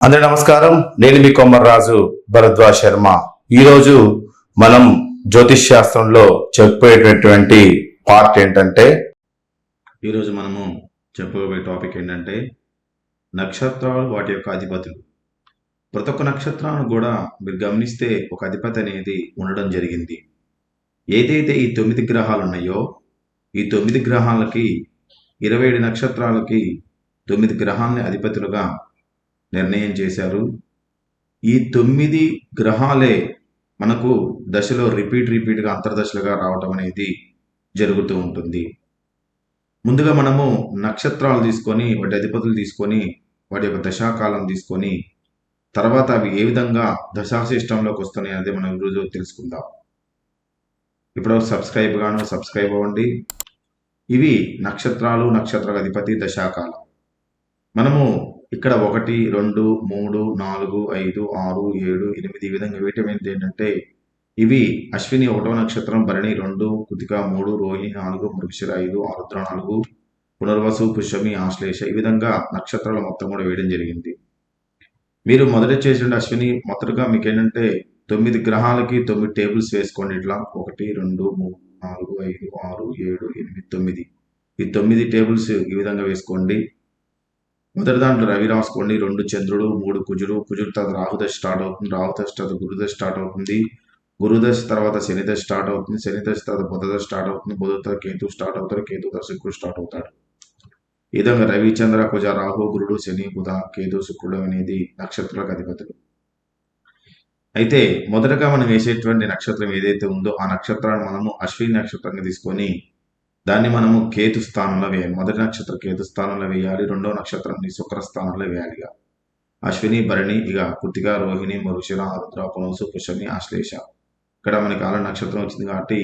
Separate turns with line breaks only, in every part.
అందరి నమస్కారం. నేను మీ కొమ్మర్రాజు భరద్వాజ్ శర్మ. ఈరోజు మనం జ్యోతిష్ శాస్త్రంలో చెప్పేటటువంటి పార్ట్ ఏంటంటే
ఈరోజు మనము చెప్పబోయే టాపిక్ ఏంటంటే నక్షత్రాలు వాటి యొక్క అధిపతులు. ప్రతి ఒక్క నక్షత్రాన్ని కూడా మీరు గమనిస్తే ఒక అధిపతి అనేది ఉండడం జరిగింది. ఏదైతే ఈ తొమ్మిది గ్రహాలు ఉన్నాయో ఈ తొమ్మిది గ్రహాలకి ఇరవై ఏడు నక్షత్రాలకి తొమ్మిది గ్రహాలని అధిపతులుగా నిర్ణయం చేశారు. ఈ తొమ్మిది గ్రహాలే మనకు దశలో రిపీట్ రిపీట్గా అంతర్దశలుగా రావటం అనేది జరుగుతూ ఉంటుంది. ముందుగా మనము నక్షత్రాలు తీసుకొని వాటి అధిపతులు తీసుకొని వాటి యొక్క దశాకాలం తీసుకొని తర్వాత అవి ఏ విధంగా దశాశిష్టంలోకి వస్తున్నాయి అనేది మనం ఈరోజు తెలుసుకుందాం. ఇప్పుడు సబ్స్క్రైబ్ గాను సబ్స్క్రైబ్ అవ్వండి. ఇవి నక్షత్రాలు నక్షత్ర అధిపతి దశాకాలం. మనము ఇక్కడ ఒకటి రెండు మూడు నాలుగు ఐదు ఆరు ఏడు ఎనిమిది ఈ విధంగా వేయటం ఏంటంటే ఇవి అశ్విని ఒకటో నక్షత్రం భరణి రెండు కుతిక మూడు రోహిణి నాలుగు మృగశిర ఐదు ఆరుద్ర నాలుగు పునర్వసు పుష్యమి ఆశ్లేష ఈ విధంగా నక్షత్రాలు మొత్తం కూడా వేయడం జరిగింది. మీరు మొదట చేసిన అశ్విని మొదటగా మీకు ఏంటంటే తొమ్మిది గ్రహాలకి తొమ్మిది టేబుల్స్ వేసుకోండి ఇట్లా. ఒకటి రెండు మూడు నాలుగు ఐదు ఆరు ఏడు ఎనిమిది తొమ్మిది. ఈ తొమ్మిది టేబుల్స్ ఈ విధంగా వేసుకోండి. మొదటి దాంట్లో రవి రాసుకోండి రెండు చంద్రుడు మూడు కుజుడు. కుజుడు తర్వాత రాహుదశ స్టార్ట్ అవుతుంది. రాహుదశ తర్వాత గురుదశ స్టార్ట్ అవుతుంది. గురుదశ తర్వాత శనిదశ స్టార్ట్ అవుతుంది. శనిదశ తర్వాత బుధదశ స్టార్ట్ అవుతుంది. బుధ తర్వాత కేతు స్టార్ట్ అవుతారు కేతు తర్వాత శుక్రుడు స్టార్ట్ అవుతాడు. ఈ విధంగా రవి చంద్ర కుజ రాహు గురుడు శని బుధ కేతు శుక్రుడు అనేది నక్షత్రాలకు అధిపతులు. అయితే మొదటగా మనం వేసేటువంటి నక్షత్రం ఏదైతే ఉందో ఆ నక్షత్రాన్ని మనము అశ్విని నక్షత్రంగా తీసుకొని దాన్ని మనము కేతు స్థానంలో వేయాలి. మొదటి నక్షత్రం కేతు స్థానంలో వేయాలి. రెండో నక్షత్రంని శుక్ర స్థానంలో వేయాలి అశ్విని భరణి ఇక కృతిక రోహిణి మరుషిర ఆరుద్ర పునసు పుష్యమి ఆశ్లేష. ఇక్కడ మనకి ఆరు నక్షత్రం వచ్చింది కాబట్టి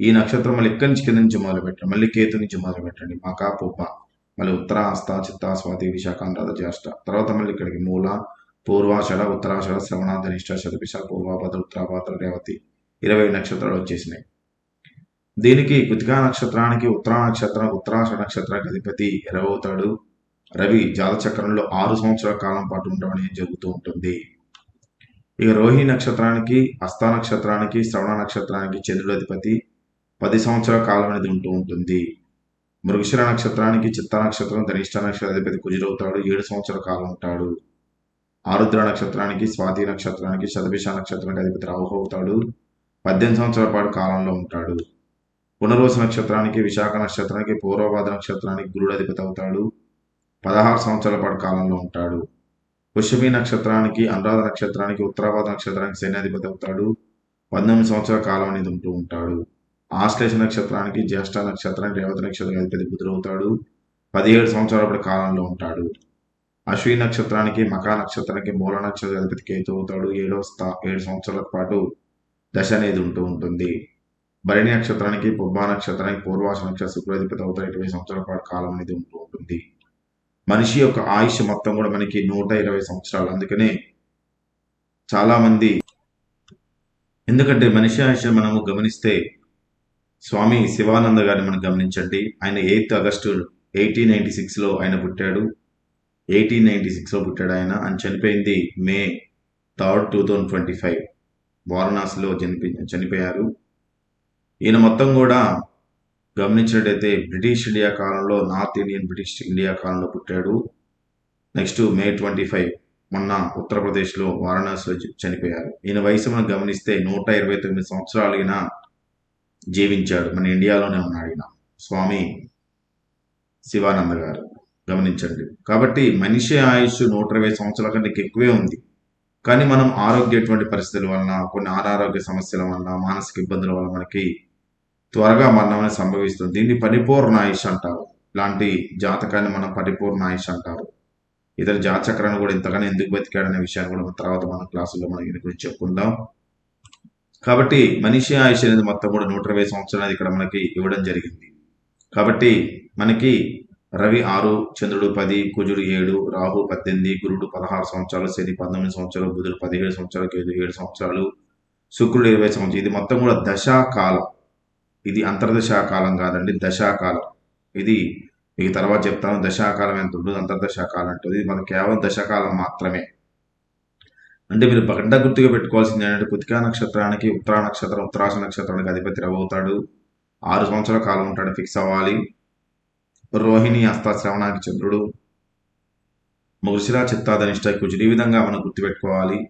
ఈ నక్షత్రం మళ్ళీ ఇక్కడి నుంచి కింద నుంచి మొదలు పెట్టండి మళ్ళీ కేతు నుంచి మొదలు పెట్టండి. మక పుబ్బ మళ్ళీ ఉత్తర హస్త చిత్త స్వాతి విశాఖ జ్యేష్ఠ. తర్వాత మళ్ళీ ఇక్కడికి మూల పూర్వాషడ ఉత్తరాషడ శ్రవణ ధనిష్ట శతపిష పూర్వభద్ర ఉత్తరాభద్ర రేవతి. ఇరవై నక్షత్రాలు వచ్చేసినాయి. దీనికి కృతికా నక్షత్రానికి ఉత్తరా నక్షత్రం ఉత్తరాష నక్షత్రానికి అధిపతి ఎరవవుతాడు. రవి జాతచక్రంలో ఆరు సంవత్సరాల కాలం పాటు ఉండడం అనేది జరుగుతూ ఉంటుంది. ఇక రోహిణి నక్షత్రానికి హస్త నక్షత్రానికి శ్రవణ నక్షత్రానికి చంద్రుడు అధిపతి పది సంవత్సరాల కాలం అనేది ఉంటూ ఉంటుంది. మృగశిర నక్షత్రానికి చిత్త నక్షత్రం ధనిష్ట నక్షత్ర అధిపతి కుజుడవుతాడు ఏడు సంవత్సరాల కాలం ఉంటాడు. ఆరుద్ర నక్షత్రానికి స్వాతి నక్షత్రానికి శతభిష నక్షత్రానికి అధిపతి రాహు అవుతాడు. పద్దెనిమిది సంవత్సరాల పాటు కాలంలో ఉంటాడు. పునర్వసు నక్షత్రానికి విశాఖ నక్షత్రానికి పూర్వపాద నక్షత్రానికి గురుడు అధిపతి అవుతాడు. పదహారు సంవత్సరాల పాటు కాలంలో ఉంటాడు. పుష్యమి నక్షత్రానికి అనురాధ నక్షత్రానికి ఉత్తరాపాద నక్షత్రానికి సైన్యాధిపతి అవుతాడు. పంతొమ్మిది సంవత్సరాల కాలం అనేది ఉంటూ ఉంటాడు. ఆశ్లేష నక్షత్రానికి జ్యేష్ఠ నక్షత్రానికి రేవతి నక్షత్రానికి అధిపతి బుధుడవుతాడు పదిహేడు సంవత్సరాల పాటు కాలంలో ఉంటాడు. అశ్విని నక్షత్రానికి మకా నక్షత్రానికి మూల నక్షత్ర అధిపతి కేతు అవుతాడు. ఏడో స్థా ఏడు సంవత్సరాల పాటు దశ అనేది ఉంటూ ఉంటుంది. భరణి నక్షత్రానికి పుబ్బా నక్షత్రానికి పూర్వాస నక్షత్ర శుక్రాధిపతి అవుతారు. ఇరవై సంవత్సరాల పాటు కాలం అనేది ఉంటూ ఉంటుంది. మనిషి యొక్క ఆయుష్ మొత్తం కూడా మనకి నూట ఇరవై సంవత్సరాలు. అందుకనే చాలా మంది ఎందుకంటే మనిషి ఆయుష్ మనము గమనిస్తే స్వామి శివానంద గారిని మనం గమనించండి. ఆయన ఎయిత్ ఆగస్టు ఎయిటీన్ నైన్టీ సిక్స్లో ఆయన పుట్టాడు. ఎయిటీన్ నైన్టీ సిక్స్లో పుట్టాడు ఆయన. ఆయన చనిపోయింది May third two thousand twenty five. వారణాసిలో చనిపో చనిపోయారు. ఈయన మొత్తం కూడా గమనించినట్టయితే బ్రిటిష్ ఇండియా కాలంలో నార్త్ ఇండియన్ బ్రిటిష్ ఇండియా కాలంలో పుట్టాడు. నెక్స్ట్ మే ట్వంటీ ఫైవ్ మొన్న ఉత్తరప్రదేశ్లో వారణాసిలో చనిపోయారు. ఈయన వయసు మనం గమనిస్తే నూట ఇరవై తొమ్మిది సంవత్సరాలు ఈయన జీవించాడు. మన ఇండియాలోనే ఉన్నాడు ఈయన. స్వామి శివానంద గారు గమనించండి. కాబట్టి మనిషి ఆయుష్ నూట ఇరవై సంవత్సరాల కంటే ఎక్కువే ఉంది. కానీ మనం ఆరోగ్యటువంటి పరిస్థితుల వలన కొన్ని అనారోగ్య సమస్యల వలన మానసిక ఇబ్బందుల వలన మనకి త్వరగా మరణం సంభవిస్తుంది. దీన్ని పరిపూర్ణ ఆయుష్ అంటారు. ఇలాంటి జాతకాన్ని మనం పరిపూర్ణ ఆయుష్ అంటారు. ఇతర జాతచక్రాన్ని కూడా ఇంతగానో ఎందుకు బతికాడనే విషయాన్ని కూడా తర్వాత మన క్లాసులో మనం దీని గురించి చెప్పుకుందాం. కాబట్టి మనిషి ఆయుష్ అనేది మొత్తం కూడా నూట ఇరవై సంవత్సరాలు ఇక్కడ మనకి ఇవ్వడం జరిగింది. కాబట్టి మనకి రవి ఆరు చంద్రుడు పది కుజుడు ఏడు రాహు పద్దెనిమిది గురుడు పదహారు సంవత్సరాలు శని పంతొమ్మిది సంవత్సరాలు బుధుడు పదిహేడు సంవత్సరాలు కేతు ఏడు సంవత్సరాలు శుక్రుడు ఇరవై సంవత్సరాలు. ఇది మొత్తం కూడా దశాకాలం. ఇది అంతర్దశాకాలం కాదండి దశాకాలం. ఇది మీకు తర్వాత చెప్తాను దశాకాలం ఎంత ఉంటుంది అంతర్దశాకాలం అంటుంది ఇది మనకు కేవలం దశాకాలం మాత్రమే. అంటే మీరు గంట గుర్తుగా పెట్టుకోవాల్సింది ఏంటంటే కృతికా నక్షత్రానికి ఉత్తరా నక్షత్రం ఉత్తరాస నక్షత్రానికి అధిపతి రవవుతాడు అవుతాడు. ఆరు సంవత్సరాల కాలం ఉంటాడు ఫిక్స్ అవ్వాలి. రోహిణి హస్త శ్రవణానికి చంద్రుడు. మృషిరా చిత్తాధనిష్ట కుజుడు. ఈ విధంగా మనం గుర్తుపెట్టుకోవాలి.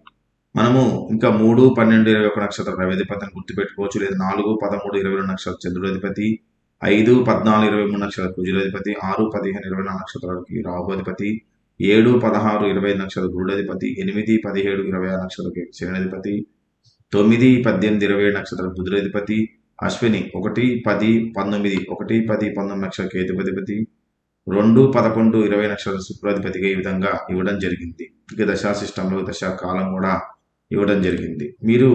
మనము ఇంకా మూడు పన్నెండు ఇరవై ఒక నక్షత్ర రవిధిపతిని గుర్తుపెట్టుకోవచ్చు. లేదా నాలుగు పదమూడు ఇరవై రెండు నక్షత్ర చంద్రుడధిపతి ఐదు పద్నాలుగు ఇరవై మూడు నక్షత్రం కుజుడు ఆరు పదిహేను ఇరవై నాలుగు నక్షత్రాలకి రాహుధిపతి ఏడు పదహారు ఇరవై ఐదు నక్షత్ర గురుడధిపతి ఎనిమిది పదిహేడు ఇరవై ఆరు నక్షత్రకి శనిధిపతి తొమ్మిది పద్దెనిమిది ఇరవై ఏడు నక్షత్ర బుధుడు అశ్విని ఒకటి పది పంతొమ్మిది ఒకటి పది పంతొమ్మిది నక్షత్ర కేతుపతిపతి రెండు పదకొండు ఇరవై నక్షత్ర శుక్రాధిపతిగా ఈ విధంగా ఇవ్వడం జరిగింది. ఇక దశా సిస్టంలో దశా కాలం కూడా ఇవ్వడం జరిగింది. మీరు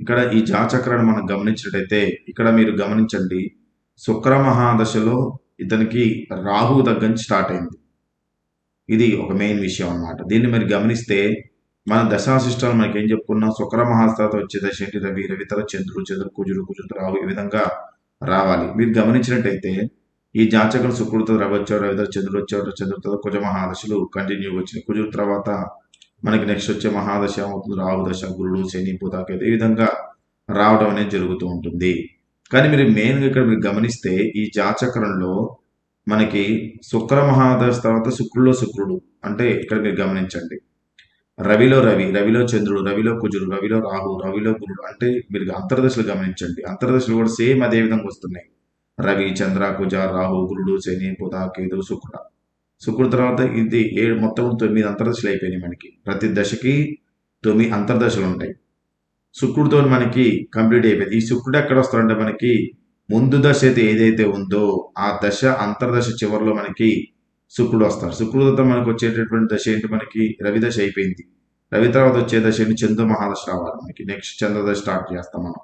ఇక్కడ ఈ జాచక్రాన్ని మనం గమనించినట్టయితే ఇక్కడ మీరు గమనించండి శుక్ర మహాదశలో ఇతనికి రాహు దగ్గర నుంచి స్టార్ట్ అయింది. ఇది ఒక మెయిన్ విషయం అన్నమాట. దీన్ని మీరు గమనిస్తే మన దశాశిష్టాలు మనకి ఏం చెప్పుకున్నాం శుక్ర మహాస్థాత వచ్చే దశ ఏంటి? రవి రవితర చంద్రుడు చంద్రుడు కుజుడు కుజుడు రాహు ఈ విధంగా రావాలి. మీరు గమనించినట్టయితే ఈ జాతకం శుక్రుడితో రవి వచ్చాడు రవితర చంద్రుడు వచ్చాడు చంద్రుడితో కుజ మహాదశలు కంటిన్యూ వచ్చినాయి. కుజుడు తర్వాత మనకి నెక్స్ట్ వచ్చే మహాదశ అవుతుంది రాహు దశ గురుడు శని పుతాకేతు ఈ విధంగా రావడం అనేది జరుగుతూ ఉంటుంది. కానీ మీరు మెయిన్గా ఇక్కడ మీరు గమనిస్తే ఈ జాచక్రంలో మనకి శుక్ర మహాదశ తర్వాత శుక్రులో శుక్రుడు అంటే ఇక్కడ మీరు గమనించండి. రవిలో రవి రవిలో చంద్రుడు రవిలో కుజుడు రవిలో రాహు రవిలో గురుడు అంటే మీరు అంతర్దశలు గమనించండి. అంతర్దశలు కూడా సేమ్ అదే విధంగా వస్తున్నాయి. రవి చంద్ర కుజ రాహు గురుడు శని పుధ కేతు శుక్ర శుక్రుడు తర్వాత ఇది ఏడు మొత్తం తొమ్మిది అంతర్దశలు అయిపోయినాయి మనకి. ప్రతి దశకి తొమ్మిది అంతర్దశలు ఉంటాయి. శుక్రుడితో మనకి కంప్లీట్ అయిపోయింది. ఈ శుక్రుడు ఎక్కడ వస్తాడంటే మనకి ముందు దశ అయితే ఏదైతే ఉందో ఆ దశ అంతర్దశ చివరిలో మనకి శుక్రుడు వస్తాడు తర్వాత మనకు వచ్చేటటువంటి దశ ఏంటి? మనకి రవి దశ అయిపోయింది. రవి తర్వాత వచ్చే దశ ఏంటి? చంద్ర మహాదశ రావాలి మనకి. నెక్స్ట్ చంద్రదశ స్టార్ట్ చేస్తాం మనం.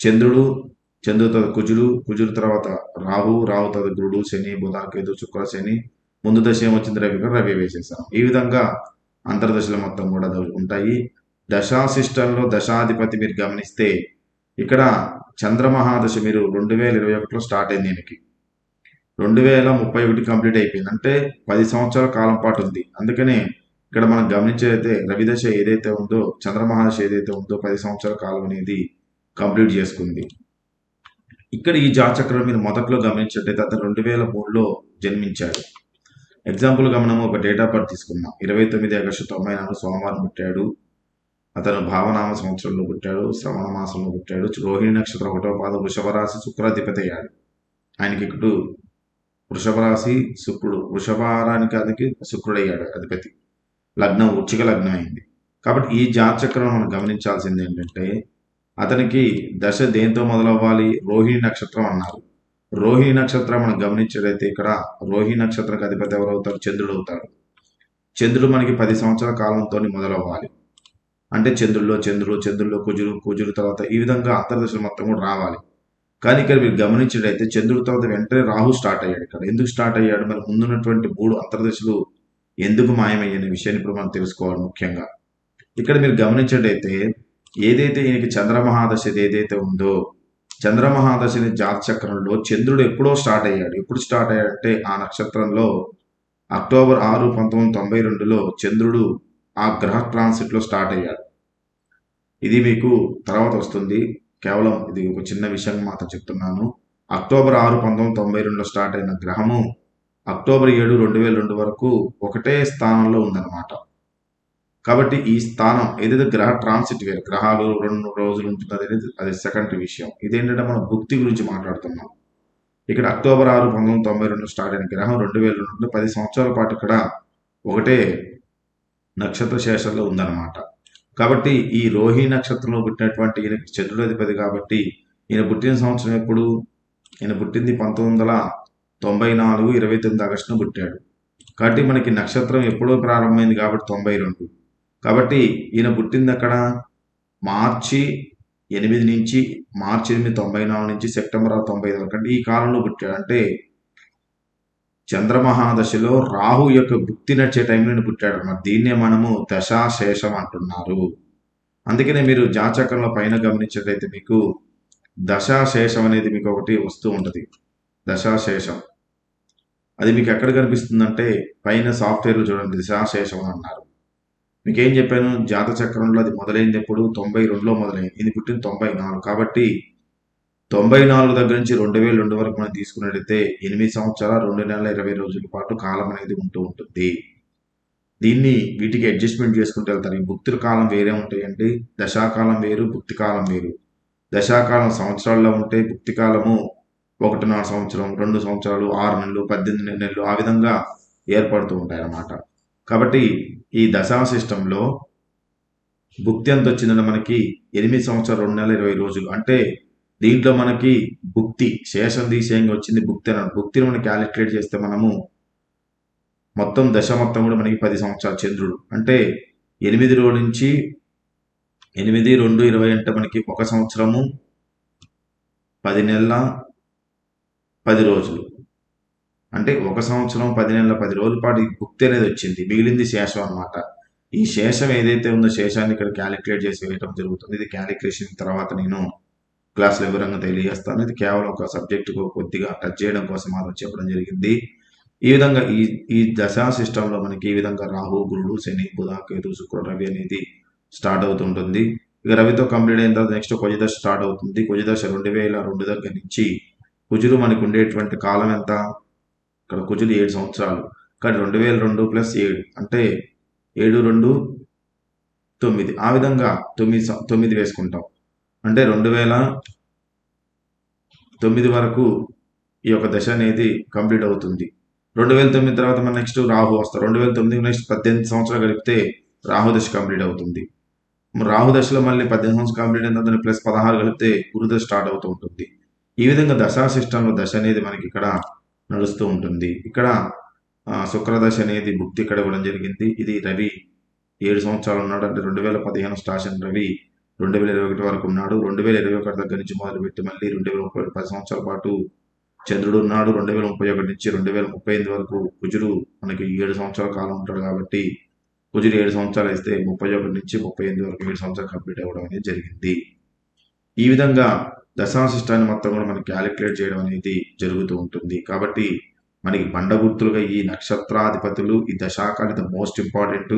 చంద్రుడు చంద్రుడు తర్వాత కుజుడు కుజుడు తర్వాత రాహు రాహు తర్వాత గురుడు శని బుధ కేతు శుక్ర శని ముందు దశ ఏమొచ్చింది? రవి కూడా రవి వేసేసాం ఈ విధంగా అంతర్దశలు మొత్తం కూడా ఉంటాయి. దశా సిస్టంలో దశాధిపతి మీరు గమనిస్తే ఇక్కడ చంద్రమహాదశ మీరు రెండు వేల ఇరవై ఒకటిలో స్టార్ట్ అయింది దీనికి. రెండు వేల ముప్పై ఒకటి కంప్లీట్ అయిపోయింది. అంటే పది సంవత్సరాల కాలం పాటు ఉంది. అందుకనే ఇక్కడ మనం గమనించేదైతే రవిదశ ఏదైతే ఉందో చంద్రమహాదశ ఏదైతే ఉందో పది సంవత్సరాల కాలం అనేది కంప్లీట్ చేసుకుంది. ఇక్కడ ఈ జాచక్రం మీరు మొదట్లో గమనించినట్టయితే అతను రెండు వేల మూడులో జన్మించాడు. ఎగ్జాంపుల్గా మనము ఒక డేట్ ఆఫ్ బర్త్ తీసుకున్నాం ఇరవై తొమ్మిది ఆగస్టు తొంభై నాలుగు సోమవారం పుట్టాడు. అతను భావనామ సంవత్సరంలో పుట్టాడు శ్రవణ మాసంలో పుట్టాడు. రోహిణి నక్షత్రం ఒకటో పాద వృషభ రాశి శుక్రాధిపతి అయ్యాడు. ఆయనకి ఇప్పుడు వృషభ రాశి శుక్రుడు. వృషభారానికి అదికి శుక్రుడు అయ్యాడు అధిపతి. లగ్నం ఉచ్చిక లగ్నం అయింది. కాబట్టి ఈ జాతచక్రం మనం గమనించాల్సింది ఏంటంటే అతనికి దశ దేంతో మొదలవ్వాలి? రోహిణి నక్షత్రం అన్నారు. రోహిణి నక్షత్రం మనం గమనించేదైతే ఇక్కడ రోహిణి నక్షత్రం అధిపతి ఎవరు అవుతారు? చంద్రుడు అవుతాడు. చంద్రుడు మనకి పది సంవత్సరాల కాలంతో మొదలవ్వాలి. అంటే చంద్రుల్లో చంద్రుడు చంద్రుల్లో కుజుడు కుజుడు తర్వాత ఈ విధంగా అంతర్దశలు మొత్తం కూడా రావాలి. కానీ ఇక్కడ మీరు గమనించినట్టయితే చంద్రుడి తర్వాత వెంటనే రాహు స్టార్ట్ అయ్యాడు ఇక్కడ. ఎందుకు స్టార్ట్ అయ్యాడు? మరి ముందున్నటువంటి మూడు అంతర్దశలు ఎందుకు మాయమయ్యనే విషయాన్ని ఇప్పుడు మనం తెలుసుకోవాలి ముఖ్యంగా. ఇక్కడ మీరు గమనించినట్టయితే ఏదైతే ఈయనకి చంద్రమహాదశ ఏదైతే ఉందో చంద్రమహాదశిని జాతచక్రంలో చంద్రుడు ఎప్పుడో స్టార్ట్ అయ్యాడు. ఎప్పుడు స్టార్ట్ అయ్యాడంటే ఆ నక్షత్రంలో అక్టోబర్ ఆరు పంతొమ్మిది తొంభై రెండులో చంద్రుడు ఆ గ్రహ ట్రాన్సిట్లో స్టార్ట్ అయ్యాడు. ఇది మీకు తర్వాత వస్తుంది. కేవలం ఇది ఒక చిన్న విషయం మాత్రం చెప్తున్నాను. అక్టోబర్ ఆరు పంతొమ్మిది తొంభై రెండులో స్టార్ట్ అయిన గ్రహము అక్టోబర్ ఏడు రెండు వేల రెండు వరకు ఒకటే స్థానంలో ఉందన్నమాట. కాబట్టి ఈ స్థానం ఏదైతే గ్రహ ట్రాన్సిట్ వేరు గ్రహాలు రెండు రోజులు ఉంటుంది అనేది అది సెకండ్ విషయం. ఇదేంటంటే మనం భుక్తి గురించి మాట్లాడుతున్నాం. ఇక్కడ అక్టోబర్ ఆరు పంతొమ్మిది వందల తొంభై రెండు స్టార్ట్ అయిన గ్రహం రెండు వేల రెండు పది సంవత్సరాల పాటు ఇక్కడ ఒకటే నక్షత్ర శేషంలో ఉందన్నమాట. కాబట్టి ఈ రోహిణి నక్షత్రంలో పుట్టినటువంటి ఈయన చంద్రుడధిపతి కాబట్టి ఈయన పుట్టిన సంవత్సరం ఎప్పుడు? ఈయన పుట్టింది పంతొమ్మిది వందల తొంభై నాలుగు ఇరవై తొమ్మిది ఆగస్టున పుట్టాడు. కాబట్టి మనకి నక్షత్రం ఎప్పుడో ప్రారంభమైంది కాబట్టి తొంభై రెండు. కాబట్టి ఈయన పుట్టింది అక్కడ మార్చి ఎనిమిది నుంచి మార్చి ఎనిమిది తొంభై నాలుగు నుంచి సెప్టెంబర్ ఆరు తొంభై ఐదు వరకు. అంటే ఈ కాలంలో పుట్టాడు. అంటే చంద్రమహాదశలో రాహు యొక్క భుక్తి నడిచే టైంలో పుట్టాడు అన్నమాట. దీన్నే మనము దశాశేషం అంటున్నారు. అందుకనే మీరు జాచకంలో పైన గమనించినట్లయితే మీకు దశాశేషం అనేది మీకు ఒకటి వస్తూ ఉంటుంది. దశాశేషం. అది మీకు ఎక్కడ కనిపిస్తుందంటే పైన సాఫ్ట్వేర్లు చూడండి. దశాశేషం అన్నారు. మీకేం చెప్పాను? జాత చక్రంలో అది మొదలైంది ఎప్పుడు తొంభై రెండులో మొదలైంది. ఇది పుట్టింది తొంభై నాలుగు. కాబట్టి తొంభై నాలుగు దగ్గర నుంచి రెండు వేల రెండు వరకు మనం తీసుకున్నట్లయితే ఎనిమిది సంవత్సరాల రెండు నెలల ఇరవై రోజుల పాటు కాలం అనేది ఉంటూ ఉంటుంది. దీన్ని వీటికి అడ్జస్ట్మెంట్ చేసుకుంటూ వెళ్తారు. ఈ భుక్తుల కాలం వేరే ఉంటాయండి. దశాకాలం వేరు భుక్తి కాలం వేరు. దశాకాలం సంవత్సరాల్లో ఉంటే భుక్తి కాలము ఒకటిన్నర సంవత్సరం రెండు సంవత్సరాలు ఆరు నెలలు పద్దెనిమిది నెలలు ఆ విధంగా ఏర్పడుతూ ఉంటాయి అన్నమాట కాబట్టి ఈ దశావశిష్టంలో భుక్తి ఎంత వచ్చిందంటే మనకి ఎనిమిది సంవత్సరాలు రెండు నెలల ఇరవై రోజులు. అంటే దీంట్లో మనకి భుక్తి శేషం తీసేయంగా వచ్చింది భుక్తి అని. భుక్తిని మనం క్యాలిక్యులేట్ చేస్తే మనము మొత్తం దశ మొత్తం కూడా మనకి పది సంవత్సరాలు చంద్రుడు. అంటే ఎనిమిది రోజుల నుంచి ఎనిమిది రెండు ఇరవై అంటే మనకి ఒక సంవత్సరము పది నెలల పది రోజులు. అంటే ఒక సంవత్సరం పది నెలల పది రోజుల పాటు ఈ భుక్తి అనేది వచ్చింది. మిగిలింది శేషం అన్నమాట. ఈ శేషం ఏదైతే ఉందో శేషాన్ని ఇక్కడ క్యాలిక్యులేట్ చేసి వేయటం జరుగుతుంది. ఇది క్యాలిక్యులేషన్ తర్వాత నేను క్లాసులో వివరంగా తెలియజేస్తాను. ఇది కేవలం ఒక సబ్జెక్టుకు కొద్దిగా టచ్ చేయడం కోసం మాత్రం చెప్పడం జరిగింది. ఈ విధంగా ఈ ఈ దశా సిస్టంలో మనకి ఈ విధంగా రాహు గురుడు శని బుధ కేతు శుక్ర రవి అనేది స్టార్ట్ అవుతుంటుంది. ఇక రవితో కంప్లీట్ అయిన తర్వాత నెక్స్ట్ కుజదశ స్టార్ట్ అవుతుంది. కుజదశ రెండు వేల రెండు దగ్గర నుంచి కుజుడు మనకు ఉండేటువంటి కాలం ఎంత? ఇక్కడ కుజులు ఏడు సంవత్సరాలు. కానీ రెండు వేల రెండు ప్లస్ ఏడు అంటే ఏడు రెండు తొమ్మిది. ఆ విధంగా తొమ్మిది తొమ్మిది వేసుకుంటాం. అంటే రెండు వేల తొమ్మిది వరకు ఈ యొక్క దశ అనేది కంప్లీట్ అవుతుంది. రెండు వేల తొమ్మిది తర్వాత మన నెక్స్ట్ రాహు వస్తారు రెండు వేల తొమ్మిది నెక్స్ట్ పద్దెనిమిది సంవత్సరాలు కలిపితే రాహు దశ కంప్లీట్ అవుతుంది. రాహు దశలో మళ్ళీ పద్దెనిమిది సంవత్సరాలు కంప్లీట్ అయిన తర్వాత ప్లస్ పదహారు కలిపితే గురుదశ స్టార్ట్ అవుతూ ఉంటుంది. ఈ విధంగా దశా సిస్టంలో దశ అనేది మనకి ఇక్కడ నడుస్తూ ఉంటుంది. ఇక్కడ శుక్రదశ అనేది భుక్తి ఇక్కడ ఇవ్వడం జరిగింది. ఇది రవి ఏడు సంవత్సరాలు ఉన్నాడు అంటే రెండు వేల పదిహేను స్టాషన్ రవి రెండు వేల ఇరవై ఒకటి వరకు ఉన్నాడు. రెండు వేల ఇరవై ఒకటి దగ్గర నుంచి మొదలుపెట్టి మళ్ళీ రెండు వేల ముప్పై పది సంవత్సరాల పాటు చంద్రుడు ఉన్నాడు. రెండు వేల ముప్పై ఒకటి నుంచి రెండు వేల ముప్పై ఎనిమిది వరకు కుజుడు మనకి ఏడు సంవత్సరాల కాలం ఉంటాడు కాబట్టి కుజుడు ఏడు సంవత్సరాలు ఇస్తే ముప్పై ఒకటి నుంచి ముప్పై ఎనిమిది వరకు ఏడు సంవత్సరాలు కంప్లీట్ అవ్వడం అనేది జరిగింది. ఈ విధంగా దశాంశిష్టాన్ని మొత్తం కూడా మనకి క్యాలిక్యులేట్ చేయడం అనేది జరుగుతూ ఉంటుంది. కాబట్టి మనకి బండ గుర్తులుగా ఈ నక్షత్రాధిపతులు ఈ దశాకాలు ద మోస్ట్ ఇంపార్టెంట్.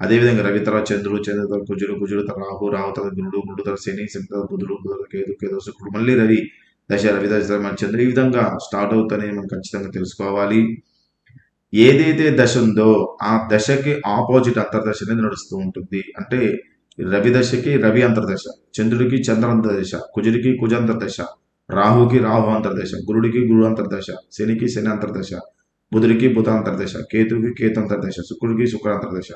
అదేవిధంగా రవి తర్వాత చంద్రుడు చంద్రుడు తర్వాత కుజుడు కుజుడు తర్వాత రాహు రాహు తర్వాత గురుడు గురుడు తర్వాత శని శని తర్వాత బుధుడు బుధుడు కేతు కేతు శుక్రుడు మళ్ళీ రవి దశ రవి దశ తర్వాత మన చంద్రుడు. ఈ విధంగా స్టార్ట్ అవుతుందని మనం ఖచ్చితంగా తెలుసుకోవాలి. ఏదైతే దశ ఉందో ఆ దశకి ఆపోజిట్ అంతర్దశ అనేది నడుస్తూ ఉంటుంది. అంటే రవి దశకి రవి అంతర్దశ చంద్రుడికి చంద్రాంతర్దశ కుజుడికి కుజంతర్దశ రాహుకి రాహు అంతర్దశ గురుడికి గురు అంతర్దశ శనికి శని అంతర్దశ బుధుడికి బుధ అంతర్దశ కేతుకి కేతు అంతర్దశ శుక్రుడికి శుక్ర అంతర్దశ.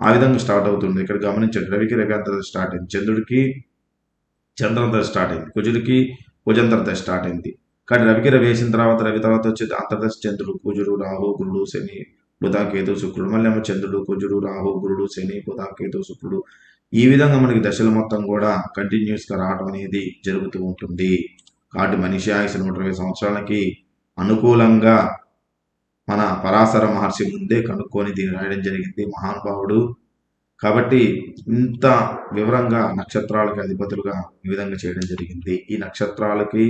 ఆ విధంగా స్టార్ట్ అవుతుంది. ఇక్కడ గమనించండి రవికి రవి అంతర్దశ స్టార్ట్ అయింది చంద్రుడికి చంద్రాంతర్దశ స్టార్ట్ అయింది కుజుడికి కుజంతర్దశ స్టార్ట్ అయింది. కానీ రవికి రవి వేసిన తర్వాత రవి తర్వాత వచ్చేది అంతర్దశ చంద్రుడు కుజుడు రాహు గురుడు శని బుధ కేతు శుక్రుడు. మళ్ళీ ఏమో చంద్రుడు కుజుడు రాహు గురుడు శని బుధ కేతు శుక్రుడు. ఈ విధంగా మనకి దశలు మొత్తం కూడా కంటిన్యూస్గా రావడం అనేది జరుగుతూ ఉంటుంది. కాబట్టి మనిషి ఆయుష్ నూట ఇరవై సంవత్సరాలకి అనుకూలంగా మన పరాశర మహర్షి ముందే కనుక్కొని దీన్ని రాయడం జరిగింది. మహానుభావుడు. కాబట్టి ఇంత వివరంగా నక్షత్రాలకి అధిపతులుగా ఈ విధంగా చేయడం జరిగింది. ఈ నక్షత్రాలకి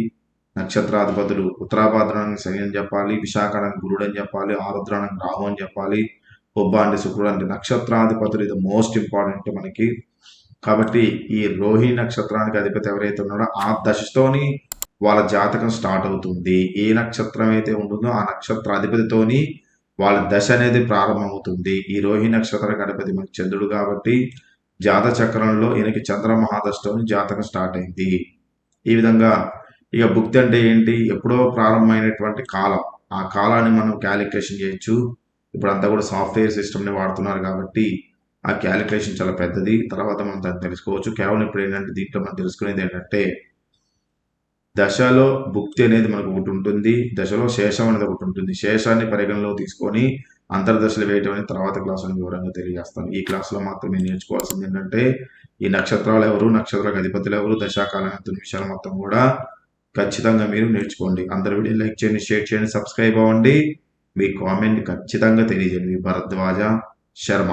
నక్షత్రాధిపతులు ఉత్తరాభాద్రానికి శని అని చెప్పాలి విశాఖడానికి గురుడు అని చెప్పాలి ఆరుద్రానికి రాహు అని చెప్పాలి బొబ్బ అంటే శుక్రుడు అంటే నక్షత్రాధిపతులు. ఇది మోస్ట్ ఇంపార్టెంట్ మనకి. కాబట్టి ఈ రోహిణి నక్షత్రానికి అధిపతి ఎవరైతే ఉన్నాడో ఆ దశతోని వాళ్ళ జాతకం స్టార్ట్ అవుతుంది. ఏ నక్షత్రం అయితే ఉంటుందో ఆ నక్షత్ర అధిపతితోని వాళ్ళ దశ అనేది ప్రారంభమవుతుంది. ఈ రోహిణి నక్షత్రానికి అధిపతి మనకి చంద్రుడు కాబట్టి జాత చక్రంలో ఈయనకి చంద్ర మహాదశతోని జాతకం స్టార్ట్ అయింది. ఈ విధంగా ఇక భుక్తి అంటే ఏంటి? ఎప్పుడో ప్రారంభమైనటువంటి కాలం. ఆ కాలాన్ని మనం క్యాలిక్యులేషన్ చేయొచ్చు. ఇప్పుడు అంతా కూడా సాఫ్ట్వేర్ సిస్టమ్ని వాడుతున్నారు కాబట్టి ఆ క్యాలిక్యులేషన్ చాలా పెద్దది. తర్వాత మనం దాన్ని తెలుసుకోవచ్చు. కేవలం ఇప్పుడు ఏంటంటే దీంట్లో మనం తెలుసుకునేది ఏంటంటే దశలో భుక్తి అనేది మనకు ఒకటి ఉంటుంది. దశలో శేషం అనేది ఒకటి ఉంటుంది. శేషాన్ని పరిగణలో తీసుకొని అంతర్దశలు వేయటం అనేది తర్వాత క్లాసులో వివరంగా తెలియజేస్తాను. ఈ క్లాసులో మాత్రం మీరు నేర్చుకోవాల్సింది ఏంటంటే ఈ నక్షత్రాలు ఎవరు నక్షత్రాలకు అధిపతులు ఎవరు దశాకాలం ఎంత విషయాలు మొత్తం కూడా ఖచ్చితంగా మీరు నేర్చుకోండి. అందరు వీడియో లైక్ చేయండి షేర్ చేయండి సబ్స్క్రైబ్ అవ్వండి. మీ కామెంట్ ఖచ్చితంగా తెలియజేయండి. మీ భరద్వాజ శర్మ.